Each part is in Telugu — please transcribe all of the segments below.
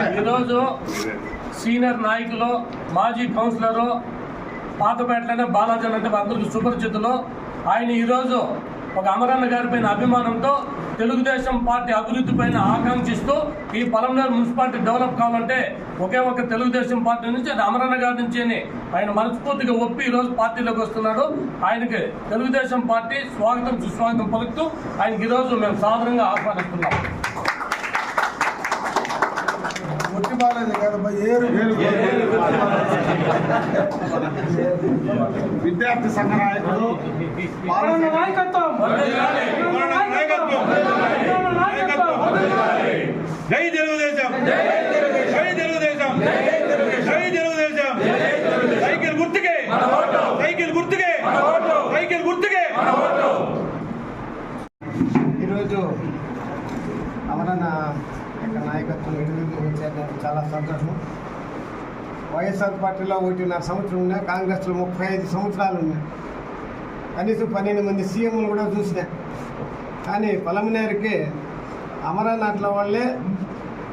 ఈరోజు సీనియర్ నాయకులు మాజీ కౌన్సిలరు పాతపేటలోనే బాలాజీ అంటే అందరికీ సుపరిచితులు. ఆయన ఈరోజు ఒక అమరన్న గారి పైన అభిమానంతో తెలుగుదేశం పార్టీ అభివృద్ధి పైన ఆకాంక్షిస్తూ ఈ పలంనేరు మున్సిపాలిటీ డెవలప్ కావాలంటే ఒకే ఒక తెలుగుదేశం పార్టీ నుంచి అది అమరన్న గారి నుంచి అని ఆయన మనస్ఫూర్తిగా ఒప్పి ఈరోజు పార్టీలోకి వస్తున్నాడు. ఆయనకి తెలుగుదేశం పార్టీ స్వాగతం సుస్వాగతం పలుకుతూ ఆయనకి ఈరోజు మేము సాధారణంగా ఆహ్వానిస్తున్నాం. కాదమ్మా ఏరు. విద్యార్థి సంఘ నాయకత్వం. నాయకత్వం. జై తెలుగుదేశం. జై తెలుగుదేశం. జై తెలుగుదేశం. సైకిల్ గుర్తుకే. సైకిల్ గుర్తుకే. సైకిల్ గుర్తుకే. ఈరోజు అమరన్న యొక్క నాయకత్వం ఎదుగుదల చాలా సంతోషం. వైఎస్ఆర్ పార్టీలో ఒకటిన్నర సంవత్సరం ఉన్నాయి కాంగ్రెస్లో ముప్పై ఐదు సంవత్సరాలు ఉన్నాయి కనీసం పన్నెండు మంది సీఎంలు కూడా చూసినా. కానీ పొలమనేరుకి అమరన్న వాళ్ళే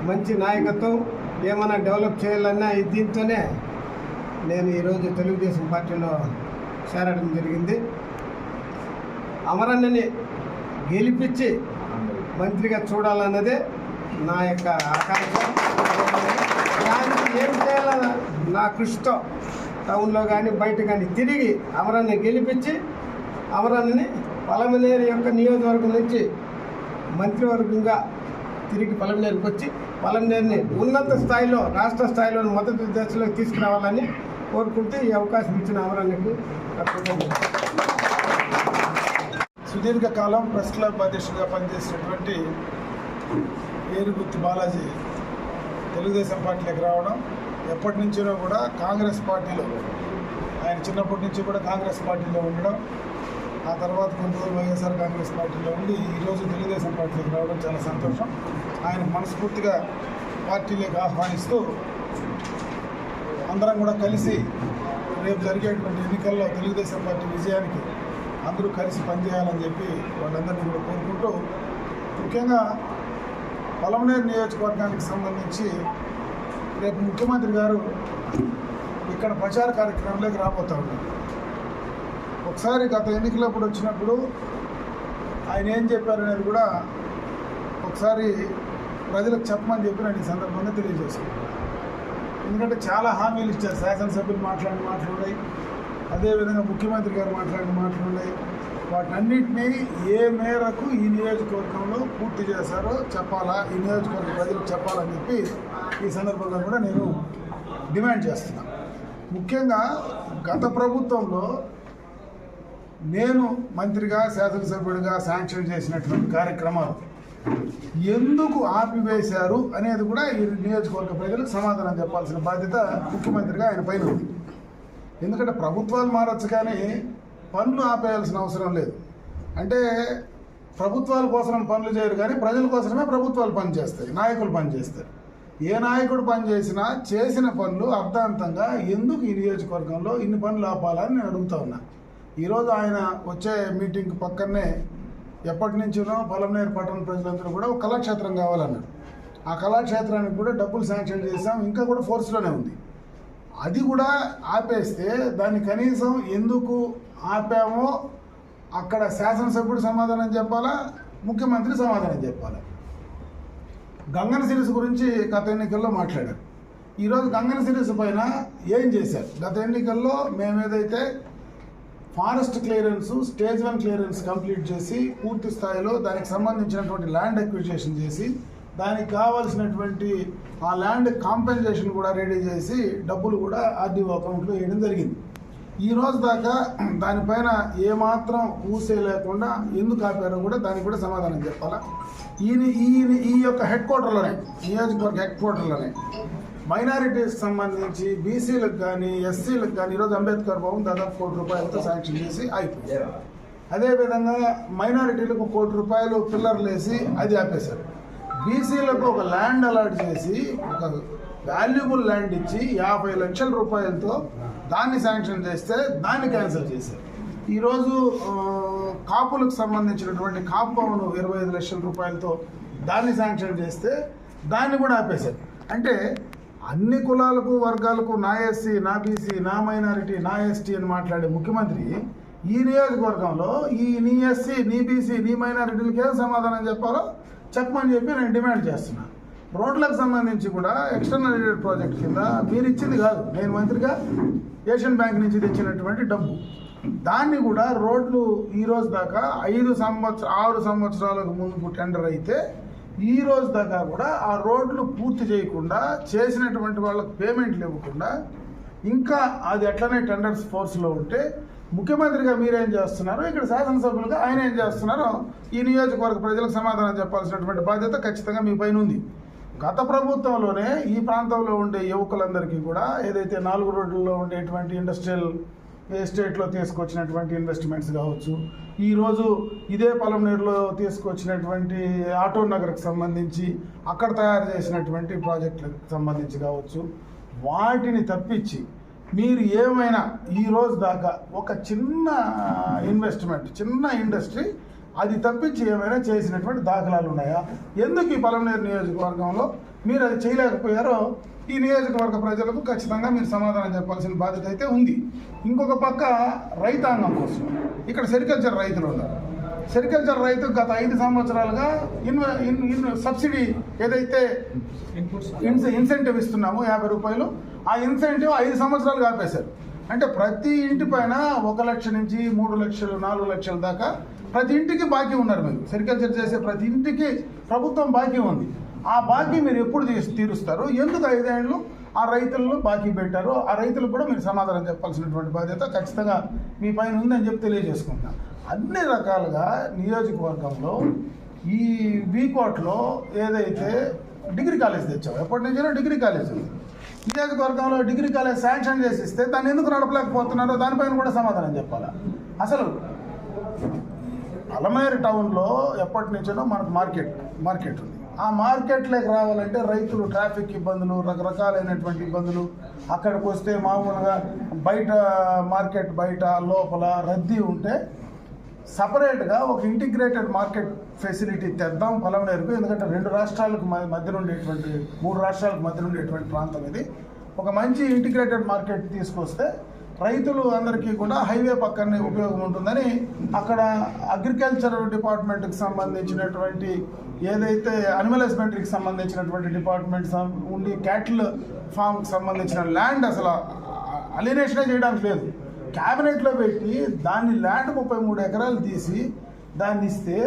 మంచి నాయకత్వం ఏమైనా డెవలప్ చేయాలన్నా దీంతోనే నేను ఈరోజు తెలుగుదేశం పార్టీలో చేరడం జరిగింది. అమరన్నని గెలిపించి మంత్రిగా చూడాలన్నదే నా యొక్క ఆకాంక్ష. దానికి ఏం చేయాల? నా కృషితో టౌన్లో కానీ బయట కానీ తిరిగి అమరాన్ని గెలిపించి అమరాన్ని పలమనేరు యొక్క నియోజకవర్గం నుంచి మంత్రివర్గంగా తిరిగి పలమనేరుకి వచ్చి పలమనేరుని ఉన్నత స్థాయిలో రాష్ట్ర స్థాయిలో మొదటి దశలోకి తీసుకురావాలని కోరుకుంటూ ఈ అవకాశం ఇచ్చిన అమరానికి సుదీర్ఘకాలం ప్రెస్ క్లబ్ అధ్యక్షుడిగా పనిచేసినటువంటి ఏరుగుత్తి బాలాజీ తెలుగుదేశం పార్టీలోకి రావడం ఎప్పటి నుంచో కూడా కాంగ్రెస్ పార్టీలో ఆయన చిన్నప్పటి నుంచి కూడా కాంగ్రెస్ పార్టీలో ఉండడం ఆ తర్వాత కొంత వైఎస్ఆర్ కాంగ్రెస్ పార్టీలో ఉండి ఈరోజు తెలుగుదేశం పార్టీలోకి రావడం చాలా సంతోషం. ఆయన మనస్ఫూర్తిగా పార్టీలోకి ఆహ్వానిస్తూ అందరం కూడా కలిసి రేపు జరిగేటువంటి ఎన్నికల్లో తెలుగుదేశం పార్టీ విజయానికి అందరూ కలిసి పనిచేయాలని చెప్పి వాళ్ళందరినీ కూడా కోరుకుంటూ ముఖ్యంగా పొలంనేరు నియోజకవర్గానికి సంబంధించి రేపు ముఖ్యమంత్రి గారు ఇక్కడ ప్రచార కార్యక్రమంలోకి రాబోతా ఉన్నారు. ఒకసారి గత ఎన్నికలప్పుడు వచ్చినప్పుడు ఆయన ఏం చెప్పారనేది కూడా ఒకసారి ప్రజలకు చెప్పమని చెప్పి నేను ఈ సందర్భంగా తెలియజేసుకున్నాను ఎందుకంటే చాలా హామీలు ఇచ్చారు. శాసనసభ్యులు మాట్లాడిన మాటలు ఉన్నాయి. అదేవిధంగా ముఖ్యమంత్రి గారు మాట్లాడిన మాటలు ఉన్నాయి. వాటన్నిటినీ ఏ మేరకు ఈ నియోజకవర్గంలో పూర్తి చేశారో చెప్పాలా? ఈ నియోజకవర్గ ప్రజలకు చెప్పాలని చెప్పి ఈ సందర్భంగా కూడా నేను డిమాండ్ చేస్తున్నా. ముఖ్యంగా గత ప్రభుత్వంలో నేను మంత్రిగా శాసనసభ్యుడిగా శాంక్షన్ చేసినటువంటి కార్యక్రమాలు ఎందుకు ఆపివేశారు అనేది కూడా ఈ నియోజకవర్గ ప్రజలకు సమాధానం చెప్పాల్సిన బాధ్యత ముఖ్యమంత్రిగా ఆయన పైన ఉంది. ఎందుకంటే ప్రభుత్వాలు మారచ్చు కానీ పనులు ఆపేయాల్సిన అవసరం లేదు. అంటే ప్రభుత్వాల కోసం పనులు చేయరు కానీ ప్రజల కోసమే ప్రభుత్వాలు పనిచేస్తాయి నాయకులు పనిచేస్తారు. ఏ నాయకుడు పనిచేసినా చేసిన పనులు అర్థాంతంగా ఎందుకు ఈ నియోజకవర్గంలో ఇన్ని పనులు ఆపాలని నేను అడుగుతా ఉన్నా. ఈరోజు ఆయన వచ్చే మీటింగ్ పక్కనే ఎప్పటి నుంచినో పొలంనేరు పట్టణ ప్రజలందరూ కూడా ఒక కళాక్షేత్రం కావాలన్నారు. ఆ కళాక్షేత్రానికి కూడా డబ్బులు శాంక్షన్ చేసాం ఇంకా కూడా ఫోర్స్లోనే ఉంది. అది కూడా ఆపేస్తే దాన్ని కనీసం ఎందుకు ఆపామో అక్కడ శాసనసభ్యుడు సమాధానం చెప్పాలా? ముఖ్యమంత్రి సమాధానం చెప్పాలా? గంగన సిరీస్ గురించి గత ఎన్నికల్లో మాట్లాడారు. ఈరోజు గంగన సిరీస్ పైన ఏం చేశారు? గత ఎన్నికల్లో మేమేదైతే forest clearance stage one clearance complete చేసి పూర్తి స్థాయిలో దానికి సంబంధించినటువంటి ల్యాండ్ అక్విజిషన్ చేసి దానికి కావాల్సినటువంటి ఆ ల్యాండ్ కాంపెన్సేషన్ కూడా రెడీ చేసి డబ్బులు కూడా ఆర్డీఓ అకౌంట్లో వేయడం జరిగింది. ఈ రోజు దాకా దానిపైన ఏమాత్రం ఊసే లేకుండా ఎందుకు ఆపారో కూడా దానికి కూడా సమాధానం చెప్పాలా? ఈయన ఈయన ఈ యొక్క హెడ్ క్వార్టర్లోనే నియోజకవర్గ హెడ్ క్వార్టర్లోనే మైనారిటీస్ సంబంధించి బీసీలకు కానీ ఎస్సీలకు కానీ ఈరోజు అంబేద్కర్ భవన్ దాదాపు కోటి రూపాయలతో శాంక్షన్ చేసి అయిపోయింది అదేవిధంగా మైనారిటీలకు కోటి రూపాయలు పిల్లర్లు వేసి అది ఆపేశారు. బీసీలకు ఒక ల్యాండ్ అలాట్ చేసి ఒక వాల్యుబుల్ ల్యాండ్ ఇచ్చి యాభై లక్షల రూపాయలతో దాన్ని శాంక్షన్ చేస్తే దాన్ని క్యాన్సిల్ చేశారు. ఈరోజు కాపులకు సంబంధించినటువంటి కాపు ఇరవై ఐదు లక్షల రూపాయలతో దాన్ని శాంక్షన్ చేస్తే దాన్ని కూడా ఆపేశారు. అంటే అన్ని కులాలకు వర్గాలకు నా ఎస్సీ నా బీసీ నా మైనారిటీ నా ఎస్టీ అని మాట్లాడే ముఖ్యమంత్రి ఈ నియోజకవర్గంలో ఈ నీ ఎస్సీ నీ బీసీ నీ మైనారిటీలకి ఏం సమాధానం చెప్పాలో? చెప్పమని చెప్పి నేను డిమాండ్ చేస్తున్నా. రోడ్లకు సంబంధించి కూడా ఎక్స్టర్నల్ ఎయిడెడ్ ప్రాజెక్ట్ కింద మీరు ఇచ్చింది కాదు. నేను మంత్రిగా ఏషియన్ బ్యాంక్ నుంచి తెచ్చినటువంటి డబ్బు. దాన్ని కూడా రోడ్లు ఈ రోజు దాకా ఐదు సంవత్సర ఆరు సంవత్సరాలకు ముందు టెండర్ అయితే ఈ రోజు దాకా కూడా ఆ రోడ్లు పూర్తి చేయకుండా చేసినటువంటి వాళ్ళకి పేమెంట్లు ఇవ్వకుండా ఇంకా అది ఎట్లనే టెండర్స్ ఫోర్స్లో ఉంటే ముఖ్యమంత్రిగా మీరేం చేస్తున్నారో? ఇక్కడ శాసనసభ్యులుగా ఆయన ఏం చేస్తున్నారో? ఈ నియోజకవర్గ ప్రజలకు సమాధానం చెప్పాల్సినటువంటి బాధ్యత ఖచ్చితంగా మీ పైన ఉంది. గత ప్రభుత్వంలోనే ఈ ప్రాంతంలో ఉండే యువకులందరికీ కూడా ఏదైతే నాలుగు రోడ్లలో ఉండేటువంటి ఇండస్ట్రియల్ ఎస్టేట్లో తీసుకొచ్చినటువంటి ఇన్వెస్ట్మెంట్స్ కావచ్చు ఈరోజు ఇదే పొలంనేరులో తీసుకొచ్చినటువంటి ఆటో నగర్కి సంబంధించి అక్కడ తయారు చేసినటువంటి ప్రాజెక్టులకు సంబంధించి కావచ్చు వాటిని తప్పించి మీరు ఏమైనా ఈ రోజు దాకా ఒక చిన్న ఇన్వెస్ట్మెంట్ చిన్న ఇండస్ట్రీ అది తప్పించి ఏమైనా చేసినటువంటి దాఖలాలు ఉన్నాయా? ఎందుకు ఈ పలమనేరు నియోజకవర్గంలో మీరు అది చేయలేకపోయారో ఈ నియోజకవర్గ ప్రజలకు ఖచ్చితంగా మీరు సమాధానం చెప్పాల్సిన బాధ్యత అయితే ఉంది. ఇంకొక పక్క రైతాంగం కోసం. ఇక్కడ సెరికల్చర్ రైతులు ఉన్నారు. సెరికల్చర్ రైతు గత ఐదు సంవత్సరాలుగా ఇన్వ ఇన్ ఇన్ సబ్సిడీ ఏదైతే ఇన్స్ ఇన్సెంటివ్ ఇస్తున్నాము యాభై రూపాయలు ఆ ఇన్సెంటివ్ ఐదు సంవత్సరాలు ఆపేశారు అంటే ప్రతి ఇంటి పైన ఒక లక్ష నుంచి మూడు లక్షలు నాలుగు లక్షల దాకా ప్రతి ఇంటికి బాకీ ఉన్నారు మీరు. సెరికల్చర్ చేసే ప్రతి ఇంటికి ప్రభుత్వం బాకీ ఉంది. ఆ బాకీ మీరు ఎప్పుడు తీరుస్తారు ఎందుకు ఐదేళ్ళు ఆ రైతులను బాకీ పెట్టారు ఆ రైతులకు కూడా మీరు సమాధానం చెప్పాల్సినటువంటి బాధ్యత ఖచ్చితంగా మీ పైన ఉందని చెప్పి తెలియజేసుకుంటున్నా. అన్ని రకాలుగా నియోజకవర్గంలో ఈ వీకోట్లో ఏదైతే డిగ్రీ కాలేజ్ తెచ్చావు ఎప్పటి నుంచైనా డిగ్రీ కాలేజ్ ఉంది నియోజకవర్గంలో డిగ్రీ కాలేజ్ శాంక్షన్ చేసి ఇస్తే దాన్ని ఎందుకు నడపలేకపోతున్నారో దానిపైన కూడా సమాధానం చెప్పాలా? అసలు అలమేరు టౌన్లో ఎప్పటి నుంచో మనకు మార్కెట్ మార్కెట్ ఉంది. ఆ మార్కెట్లోకి రావాలంటే రైతులు ట్రాఫిక్ ఇబ్బందులు రకరకాలైనటువంటి ఇబ్బందులు. అక్కడికి వస్తే మామూలుగా బయట మార్కెట్ బయట లోపల రద్దీ ఉంటే సపరేట్గా ఒక ఇంటిగ్రేటెడ్ మార్కెట్ ఫెసిలిటీ తెద్దాం పొలంనేరుకు ఎందుకంటే రెండు రాష్ట్రాలకు మ- మధ్య ఉండేటువంటి మూడు రాష్ట్రాలకు మధ్య ఉండేటువంటి ప్రాంతం ఇది. ఒక మంచి ఇంటిగ్రేటెడ్ మార్కెట్ తీసుకొస్తే రైతులు అందరికీ కూడా హైవే పక్కనే ఉపయోగం ఉంటుందని అక్కడ అగ్రికల్చర్ డిపార్ట్మెంట్కి సంబంధించినటువంటి ఏదైతే అనిమల్ హస్బెండరీకి సంబంధించినటువంటి డిపార్ట్మెంట్ ఉండి క్యాటిల్ ఫామ్కి సంబంధించిన ల్యాండ్ అసలు అలినేషనే చేయడానికి లేదు. క్యాబినెట్లో పెట్టి దాన్ని ల్యాండ్ ముప్పై మూడు ఎకరాలు తీసి దాన్ని ఇస్తే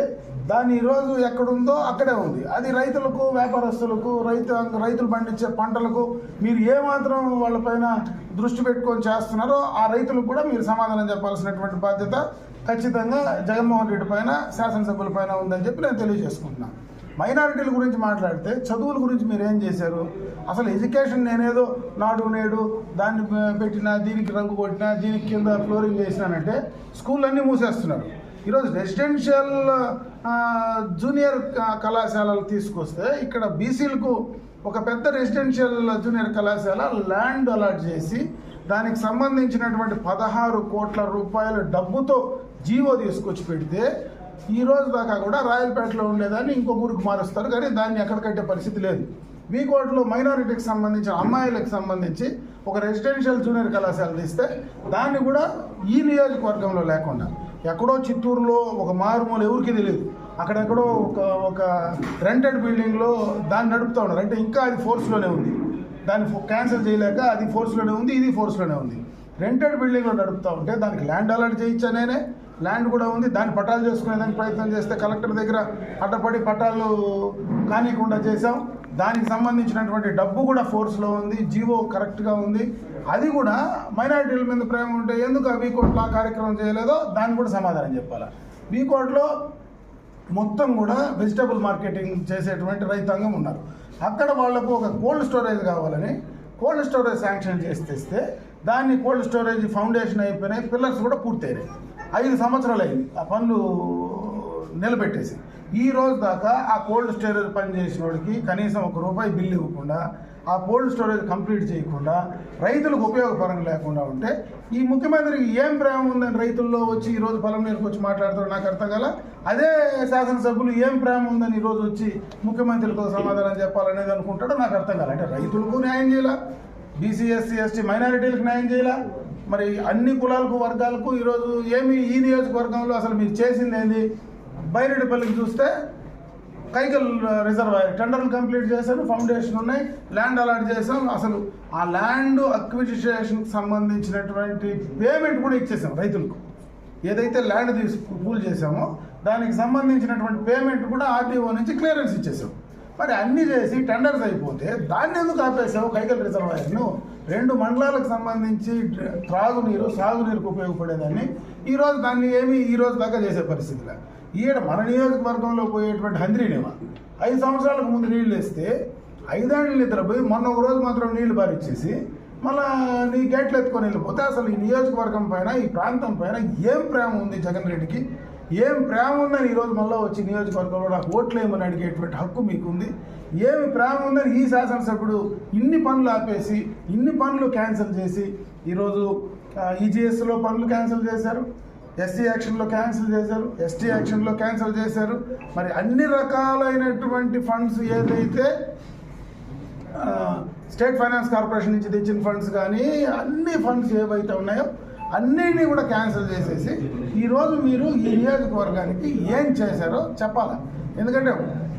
దాన్ని ఈరోజు ఎక్కడుందో అక్కడే ఉంది. అది రైతులకు వ్యాపారస్తులకు రైతు రైతులు పండించే పంటలకు మీరు ఏమాత్రం వాళ్ళపైన దృష్టి పెట్టుకొని చేస్తున్నారో ఆ రైతులకు కూడా మీరు సమాధానం చెప్పాల్సినటువంటి బాధ్యత ఖచ్చితంగా జగన్మోహన్ రెడ్డి పైన శాసనసభ్యుల పైన ఉందని చెప్పి నేను తెలియజేసుకుంటున్నాను. మైనారిటీల గురించి మాట్లాడితే చదువుల గురించి మీరు ఏం చేశారు? అసలు ఎడ్యుకేషన్ నేనేదో నాడు నేడు దాన్ని పెట్టిన పెట్టినా దీనికి రంగు కొట్టినా దీనికి కింద ఫ్లోరింగ్ చేసినానంటే స్కూల్ అన్నీ మూసేస్తున్నారు. ఈరోజు రెసిడెన్షియల్ జూనియర్ కళాశాలలు తీసుకొస్తే ఇక్కడ బీసీలకు ఒక పెద్ద రెసిడెన్షియల్ జూనియర్ కళాశాల ల్యాండ్ అలాట్ చేసి దానికి సంబంధించినటువంటి పదహారు కోట్ల రూపాయల డబ్బుతో జీవో తీసుకొచ్చి పెడితే ఈ రోజు దాకా కూడా రాయలపేటలో ఉండేదాన్ని ఇంకో ఊరికి మారుస్తారు. కానీ దాన్ని ఎక్కడ కట్టే పరిస్థితి లేదు. వీకోట్లో మైనారిటీకి సంబంధించిన అమ్మాయిలకు సంబంధించి ఒక రెసిడెన్షియల్ జూనియర్ కళాశాల తీస్తే దాన్ని కూడా ఈ నియోజకవర్గంలో లేకుండా ఎక్కడో చిత్తూరులో ఒక మారుమూల ఎవరికి తెలియదు. అక్కడెక్కడో ఒక ఒక రెంటెడ్ బిల్డింగ్లో దాన్ని నడుపుతూ ఉన్నారు. అంటే ఇంకా అది ఫోర్స్లోనే ఉంది. దాన్ని క్యాన్సిల్ చేయలేక అది ఫోర్స్లోనే ఉంది ఇది ఫోర్స్లోనే ఉంది. రెంటెడ్ బిల్డింగ్లో నడుపుతూ ఉంటే దానికి ల్యాండ్ అలాట్ చేయించా నేనే. ల్యాండ్ కూడా ఉంది. దాన్ని పట్టాలు చేసుకునేదానికి ప్రయత్నం చేస్తే కలెక్టర్ దగ్గర అడ్డపడి పట్టాలు కానికుండా చేశాం. దానికి సంబంధించినటువంటి డబ్బు కూడా ఫోర్స్లో ఉంది. జీవో కరెక్ట్గా ఉంది. అది కూడా మైనారిటీల మీద ప్రేమ ఉంటే ఎందుకు ఆ వీకోట్లో కార్యక్రమం చేయలేదో దాన్ని కూడా సమాధానం చెప్పాలి? వీకోట్లో మొత్తం కూడా వెజిటబుల్ మార్కెటింగ్ చేసేటువంటి రైతాంగం ఉన్నారు. అక్కడ వాళ్ళకు ఒక కోల్డ్ స్టోరేజ్ కావాలని కోల్డ్ స్టోరేజ్ శాంక్షన్ చేసి తెస్తే దాన్ని కోల్డ్ స్టోరేజ్ ఫౌండేషన్ అయిపోయినాయి. పిల్లర్స్ కూడా పూర్తయినాయి. ఐదు సంవత్సరాలు అయింది. ఆ పనులు నిలబెట్టేసి. ఈ రోజు దాకా ఆ కోల్డ్ స్టోరేజ్ పనిచేసిన వాడికి కనీసం ఒక రూపాయి బిల్లు ఇవ్వకుండా ఆ కోల్డ్ స్టోరేజ్ కంప్లీట్ చేయకుండా రైతులకు ఉపయోగపరం లేకుండా ఉంటే ఈ ముఖ్యమంత్రికి ఏం ప్రేమ ఉందని రైతుల్లో వచ్చి ఈరోజు పొలం నేర్పు వచ్చి మాట్లాడతారు నాకు అర్థం కాల. అదే శాసనసభ్యులు ఏం ప్రేమ ఉందని ఈరోజు వచ్చి ముఖ్యమంత్రితో సమాధానం చెప్పాలనేది అనుకుంటాడో నాకు అర్థం కాల. అంటే రైతులకు న్యాయం చేయాల? బీసీ ఎస్సీ ఎస్టీ మైనారిటీలకు న్యాయం చేయాల? మరి అన్ని కులాలకు వర్గాలకు ఈరోజు ఏమి ఈ నియోజకవర్గంలో అసలు మీరు చేసింది ఏంది? బైరెడ్డిపల్లికి చూస్తే కైకల్ రిజర్వాయర్ టెండర్లు కంప్లీట్ చేశారు ఫౌండేషన్ ఉన్నాయి ల్యాండ్ అలాట్ చేసాం అసలు ఆ ల్యాండ్ అక్విజిషన్కి సంబంధించినటువంటి పేమెంట్ కూడా ఇచ్చేసాం రైతులకు. ఏదైతే ల్యాండ్ తీసు పూల్ చేసామో దానికి సంబంధించినటువంటి పేమెంట్ కూడా ఆర్టీఓ నుంచి క్లియరెన్స్ ఇచ్చేసాం. మరి అన్ని చేసి టెండర్స్ అయిపోతే దాన్ని ఎందుకు ఆపేసావు కైకల్ రిజర్వాయర్ను రెండు మండలాలకు సంబంధించి త్రాగునీరు సాగునీరుకు ఉపయోగపడేదాన్ని. ఈరోజు దాన్ని ఏమి ఈ రోజు దాకా చేసే పరిస్థితిలో. ఈడ మన నియోజకవర్గంలో పోయేటువంటి హంద్రీనేమ ఐదు సంవత్సరాలకు ముందు నీళ్ళు వేస్తే ఐదేళ్ళు నిద్రపోయి మొన్న ఒక రోజు మాత్రం నీళ్ళు బారిచ్చేసి మళ్ళా నీ గేట్లు ఎత్తుకొని వెళ్ళిపోతే అసలు ఈ నియోజకవర్గం పైన ఈ ప్రాంతం పైన ఏం ప్రేమ ఉంది జగన్ రెడ్డికి? ఏం ప్రేమ ఉందని ఈరోజు మళ్ళీ వచ్చి నియోజకవర్గంలో నాకు ఓట్లేమని అడిగేటువంటి హక్కు మీకుంది. ఏమి ప్రేమ ఉందని ఈ శాసనసభ్యుడు ఇన్ని పనులు ఆపేసి ఇన్ని పనులు క్యాన్సిల్ చేసి ఈరోజు ఈజీఎస్లో పనులు క్యాన్సిల్ చేశారు ఎస్సీ యాక్షన్లో క్యాన్సిల్ చేశారు ఎస్టీ యాక్షన్లో క్యాన్సిల్ చేశారు. మరి అన్ని రకాలైనటువంటి ఫండ్స్ ఏదైతే స్టేట్ ఫైనాన్స్ కార్పొరేషన్ నుంచి తెచ్చిన ఫండ్స్ కానీ అన్ని ఫండ్స్ ఏవైతే ఉన్నాయో అన్నిటినీ కూడా క్యాన్సిల్ చేసేసి ఈరోజు మీరు ఈ నియోజకవర్గానికి ఏం చేశారో చెప్పాలి? ఎందుకంటే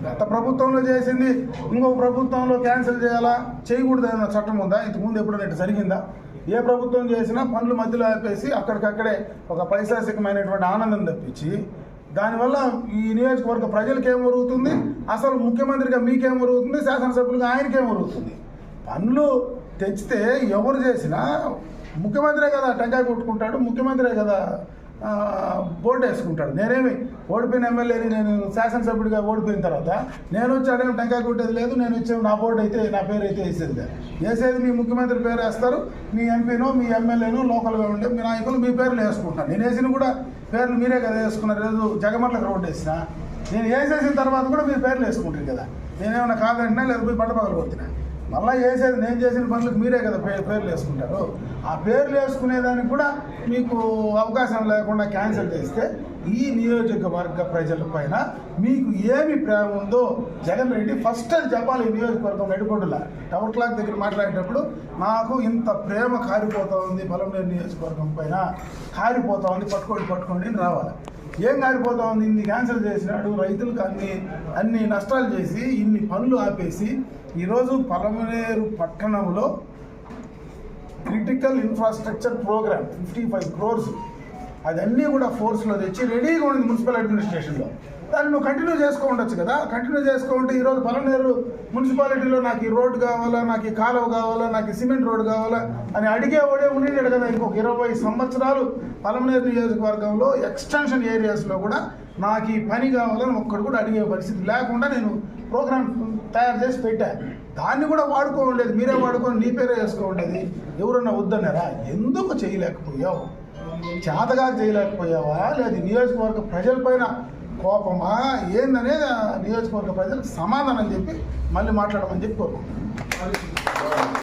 గత ప్రభుత్వంలో చేసింది ఇంకో ప్రభుత్వంలో క్యాన్సిల్ చేయాలా? చేయకూడదన్న చట్టం ఉందా? ఇంతకుముందు ఎప్పుడైనా జరిగిందా? ఏ ప్రభుత్వం చేసినా పనులు మధ్యలో ఆపేసి అక్కడికక్కడే ఒక పైశాసికమైనటువంటి ఆనందం తప్పించి దానివల్ల ఈ నియోజకవర్గ ప్రజలకు ఏం జరుగుతుంది అసలు ముఖ్యమంత్రిగా మీకేం జరుగుతుంది శాసనసభ్యులుగా ఆయనకేం జరుగుతుంది పనులు తెచ్చితే ఎవరు చేసినా ముఖ్యమంత్రే కదా టెంకాయ కొట్టుకుంటాడు ముఖ్యమంత్రే కదా బోర్డు వేసుకుంటాడు. నేనేమి ఓడిపోయిన ఎమ్మెల్యేని నేను శాసనసభ్యుడిగా ఓడిపోయిన తర్వాత నేను వచ్చి అడగడం టెంకాయ కొట్టేది లేదు నేను వచ్చే నా బోర్డు అయితే నా పేరు అయితే వేసేది లేదు. వేసేది మీ ముఖ్యమంత్రి పేరు వేస్తారు మీ ఎంపీనో మీ ఎమ్మెల్యేనో లోకల్గా ఉండే మీ నాయకులు మీ పేర్లు వేసుకుంటాను నేను వేసిన కూడా పేర్లు మీరే కదా వేసుకున్నారు. లేదు జగమట్లకు రోడ్డు వేసిన నేను వేసేసిన తర్వాత కూడా మీరు పేర్లు వేసుకుంటారు కదా. నేనేమన్నా కాదంటున్నా లేదా పోయి బట్ట పగలు కొడుతున్నా మళ్ళీ చేసేది నేను చేసిన పనులకు మీరే కదా పే పేర్లు వేసుకుంటారు. ఆ పేర్లు వేసుకునేదానికి కూడా మీకు అవకాశం లేకుండా క్యాన్సిల్ చేస్తే ఈ నియోజకవర్గ ప్రజల పైన మీకు ఏమి ప్రేమ ఉందో జగన్ రెడ్డి ఫస్ట్ అది చెప్పాలి ఈ నియోజకవర్గం నడిపొడ్డులా టవర్ క్లాక్ దగ్గర మాట్లాడేటప్పుడు నాకు ఇంత ప్రేమ కారిపోతా ఉంది పొలంనేరు నియోజకవర్గం పైన. కారిపోతా ఉంది పట్టుకోండి పట్టుకోండి అని రావాలి. ఏం కారిపోతా ఉంది ఇన్ని క్యాన్సిల్ చేసినాడు రైతులకు అన్ని అన్ని నష్టాలు చేసి ఇన్ని పనులు ఆపేసి ఈరోజు పలమనేరు పట్టణంలో critical infrastructure programme fifty five crores అదన్నీ కూడా ఫోర్స్లో తెచ్చి రెడీగా ఉంది మున్సిపల్ అడ్మినిస్ట్రేషన్లో దాన్ని నువ్వు కంటిన్యూ చేసుకో ఉండొచ్చు కదా? కంటిన్యూ చేసుకో ఉంటే ఈరోజు పలమనేరు మున్సిపాలిటీలో నాకు ఈ రోడ్డు కావాలా నాకు ఈ కాలువ కావాలా నాకు ఈ సిమెంట్ రోడ్డు కావాలా అని అడిగే ఓడే ఉండేది కదా ఇంకొక ఇరవై సంవత్సరాలు పలమనేరు నియోజకవర్గంలో ఎక్స్టెన్షన్ ఏరియాస్లో కూడా నాకు ఈ పని కావాలని ఒక్కడు కూడా అడిగే పరిస్థితి లేకుండా నేను ప్రోగ్రామ్ తయారు చేసి పెట్టా. దాన్ని కూడా వాడుకోలేదు మీరే వాడుకొని నీ పేరే వేసుకోండేది ఎవరన్నా వద్దన్నారా? ఎందుకు చేయలేకపోయావు? చేతగా చేయలేకపోయావా? లేదు నియోజకవర్గ ప్రజలపైన కోపమా? ఏందనేది నియోజకవర్గ ప్రజలకు సమాధానం చెప్పి మళ్ళీ మాట్లాడమని చెప్పి కోరుకుంటున్నాను.